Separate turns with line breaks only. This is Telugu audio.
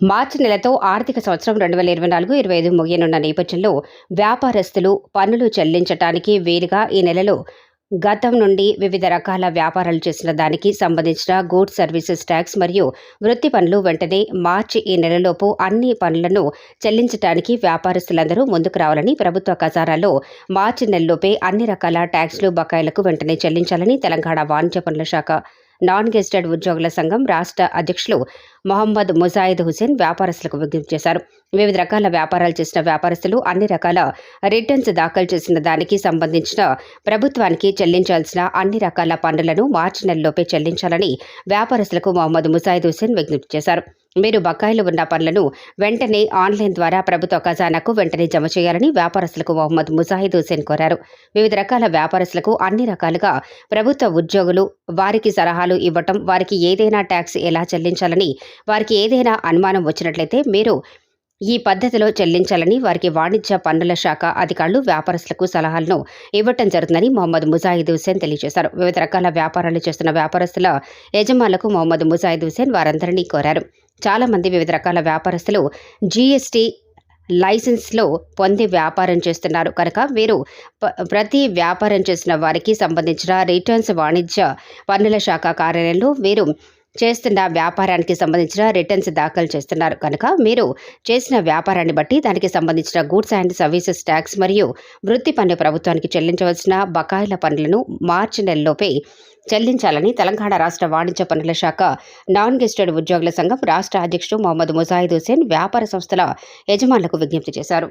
మార్చి నెలతో ఆర్థిక సంవత్సరం రెండు వేల ఇరవై నాలుగు ఇరవై ఐదు ముగియనున్న నేపథ్యంలో వ్యాపారస్తులు పన్నులు చెల్లించటానికి వీలుగా ఈ నెలలో గతం నుండి వివిధ రకాల వ్యాపారాలు చేసిన దానికి సంబంధించిన గూడ్స్ సర్వీసెస్ ట్యాక్స్ మరియు వృత్తి పనులు వెంటనే మార్చి ఈ నెలలోపు అన్ని పనులను చెల్లించడానికి వ్యాపారస్తులందరూ ముందుకు రావాలని ప్రభుత్వ ఖజానాలో మార్చి నెలలోపే అన్ని రకాల ట్యాక్స్లు బకాయిలకు వెంటనే చెల్లించాలని తెలంగాణ వాణిజ్య పనుల శాఖ నాన్ గెజిటెడ్ ఉద్యోగుల సంఘం రాష్ట్ర అధ్యక్షులు మొహమ్మద్ ముజాయిద్ హుసేన్ వ్యాపారస్తులకు విజ్ఞప్తి చేశారు. వివిధ రకాల వ్యాపారాలు చేసిన వ్యాపారస్తులు అన్ని రకాల రిటర్న్స్ దాఖలు చేసిన దానికి సంబంధించిన ప్రభుత్వానికి చెల్లించాల్సిన అన్ని రకాల పన్నులను మార్చి నెలలోపే చెల్లించాలని వ్యాపారస్తులకు మొహమ్మద్ ముజాయిద్ హుసేన్ విజ్ఞప్తి చేశారు. మీరు బకాయిలు ఉన్న పనులను వెంటనే ఆన్లైన్ ద్వారా ప్రభుత్వ ఖజానాకు వెంటనే జమ చేయాలని వ్యాపారస్తులకు మొహమ్మద్ ముజాహిద్ హుసేన్ కోరారు. వివిధ రకాల వ్యాపారస్తులకు అన్ని రకాలుగా ప్రభుత్వ ఉద్యోగులు వారికి సలహాలు ఇవ్వటం వారికి ఏదైనా ట్యాక్స్ ఎలా చెల్లించాలని వారికి ఏదైనా అనుమానం వచ్చినట్లయితే మీరు ఈ పద్ధతిలో చెల్లించాలని వారికి వాణిజ్య పన్నుల శాఖ అధికారులు వ్యాపారస్తులకు సలహాలను ఇవ్వటం జరుగుతుందని మొహమ్మద్ ముజాహిద్ హుసేన్ తెలియజేశారు. వివిధ రకాల వ్యాపారాలు చేస్తున్న వ్యాపారస్తుల యజమానులకు మొహమ్మద్ ముజాహిద్ హుసేన్ వారందరినీ కోరారు. చాలామంది వివిధ రకాల వ్యాపారస్తులు జీఎస్టీ లైసెన్స్లో పొంది వ్యాపారం చేస్తున్నారు. కనుక వీరు ప- ప్రతి వ్యాపారం చేసిన వారికి సంబంధించిన రిటర్న్స్ వాణిజ్య పన్నుల శాఖ కార్యాలయంలో వీరు చేస్తున్న వ్యాపారానికి సంబంధించిన రిటర్న్స్ దాఖలు చేస్తున్నారు. కనుక మీరు చేసిన వ్యాపారాన్ని బట్టి దానికి సంబంధించిన గూడ్స్ అండ్ సర్వీసెస్ ట్యాక్స్ మరియు వృత్తి పన్ను ప్రభుత్వానికి చెల్లించవలసిన బకాయిల పన్నులను మార్చి నెలలోపే చెల్లించాలని తెలంగాణ రాష్ట్ర వాణిజ్య పన్నుల శాఖ నాన్ గెస్టెడ్ ఉద్యోగుల సంఘం రాష్ట్ర అధ్యక్షుడు మొహమ్మద్ ముజాహిద్ హుసేన్ వ్యాపార సంస్థల యజమానులకు విజ్ఞప్తి చేశారు.